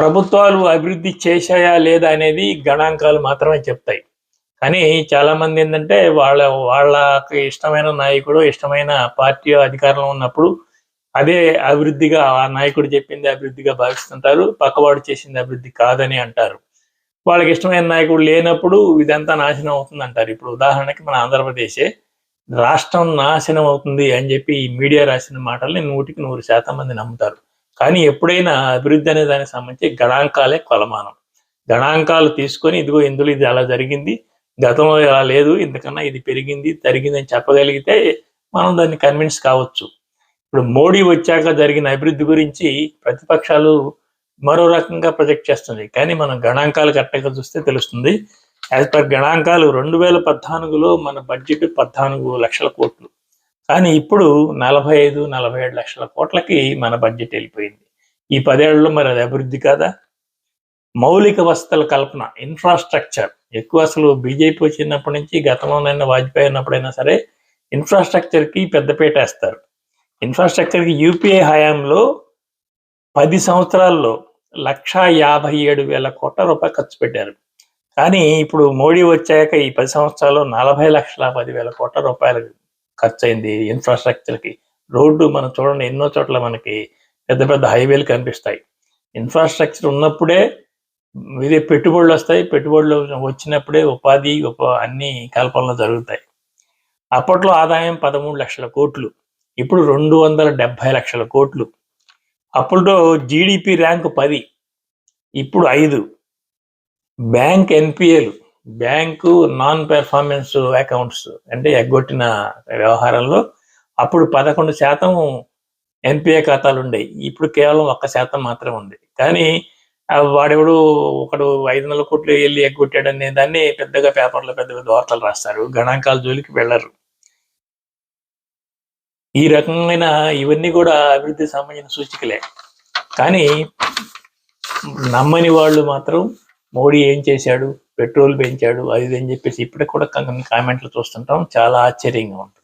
ప్రభుత్వాలు అభివృద్ధి చేశాయా లేదా అనేది గణాంకాలు మాత్రమే చెప్తాయి. కానీ చాలా మంది ఏంటంటే వాళ్ళ వాళ్ళకి ఇష్టమైన నాయకుడు ఇష్టమైన పార్టీ అధికారంలో ఉన్నప్పుడు అదే అభివృద్ధిగా ఆ నాయకుడు చెప్పింది అభివృద్ధిగా భావిస్తుంటారు పక్కవాడు చేసింది అభివృద్ధి కాదని అంటారు. వాళ్ళకి ఇష్టమైన నాయకుడు లేనప్పుడు ఇదంతా నాశనం అవుతుంది అంటారు ఇప్పుడు ఉదాహరణకి మన ఆంధ్రప్రదేశే రాష్ట్రం నాశనం అవుతుంది అని చెప్పి ఈ మీడియా రాసిన మాటల్ని నూటికి నూరు శాతం మంది నమ్ముతారు. కానీ ఎప్పుడైనా అభివృద్ధి అనే దానికి సంబంధించి గణాంకాలే కొలమానం. గణాంకాలు తీసుకొని ఇదిగో ఇందులో ఇది అలా జరిగింది గతంలో ఇలా లేదు ఇంతకన్నా ఇది పెరిగింది తరిగింది అని చెప్పగలిగితే మనం దాన్ని కన్విన్స్ కావచ్చు. ఇప్పుడు మోడీ వచ్చాక జరిగిన అభివృద్ధి గురించి ప్రతిపక్షాలు మరో రకంగా ప్రొజెక్ట్ చేస్తుంది కానీ మనం గణాంకాలు కరెక్ట్గా చూస్తే తెలుస్తుంది యాజ్ పర్ గణాంకాలు రెండు వేల పద్నాలుగులో మన బడ్జెట్ పద్నాలుగు లక్షల కోట్లు. కానీ ఇప్పుడు నలభై ఐదు నలభై ఏడు లక్షల కోట్లకి మన బడ్జెట్ వెళ్ళిపోయింది. ఈ పదేళ్ళలో మరి అది అభివృద్ధి కాదా? మౌలిక వసతుల కల్పన ఇన్ఫ్రాస్ట్రక్చర్ ఎక్కువ అసలు బీజేపీ వచ్చినప్పటి నుంచి గతంలోనైనా వాజ్పేయి ఉన్నప్పుడైనా సరే ఇన్ఫ్రాస్ట్రక్చర్కి పెద్దపీట వేస్తారు. ఇన్ఫ్రాస్ట్రక్చర్కి యూపీఐ హయాంలో పది సంవత్సరాల్లో లక్షా యాభై ఏడు వేల కోట్ల రూపాయలు ఖర్చు పెట్టారు. కానీ ఇప్పుడు మోడీ వచ్చాక ఈ పది సంవత్సరాల్లో నలభై లక్షల పదివేల కోట్ల రూపాయలు ఖర్చు అయింది ఇన్ఫ్రాస్ట్రక్చర్కి రోడ్డు మనం చూడండి ఎన్నో చోట్ల మనకి పెద్ద పెద్ద హైవేలు కనిపిస్తాయి. ఇన్ఫ్రాస్ట్రక్చర్ ఉన్నప్పుడే ఇదే పెట్టుబడులు వస్తాయి. పెట్టుబడులు వచ్చినప్పుడే ఉపాధి ఉప అన్ని కల్పనలు జరుగుతాయి. అప్పట్లో ఆదాయం పదమూడు లక్షల కోట్లు. ఇప్పుడు రెండు వందల డెబ్భై లక్షల కోట్లు. అప్పుడు జీడిపి ర్యాంక్ పది ఇప్పుడు ఐదు. బ్యాంక్ ఎన్పిఏలు బ్యాంకు నాన్ పెర్ఫార్మెన్స్ అకౌంట్స్ అంటే ఎగ్గొట్టిన వ్యవహారంలో అప్పుడు పదకొండు శాతం ఎన్పిఏ ఖాతాలు ఉండేవి ఇప్పుడు కేవలం ఒక్క శాతం మాత్రమే ఉంది. కానీ వాడెవడు ఒకడు ఐదు వందల కోట్లు వెళ్ళి ఎగ్గొట్టాడనే దాన్ని పెద్దగా పేపర్లో పెద్ద పెద్ద వార్తలు రాస్తారు. గణాంకాల జోలికి వెళ్ళరు. ఈ రకమైన ఇవన్నీ కూడా అభివృద్ధి సంబంధించిన సూచికలే. కానీ నమ్మని వాళ్ళు మాత్రం మోడీ ఏం చేశాడు? పెట్రోల్ పెంచాడు అది ఇది అని చెప్పేసి ఇప్పటికి కూడా కామెంట్లు చూస్తుంటాం. చాలా ఆశ్చర్యంగా ఉంటుంది.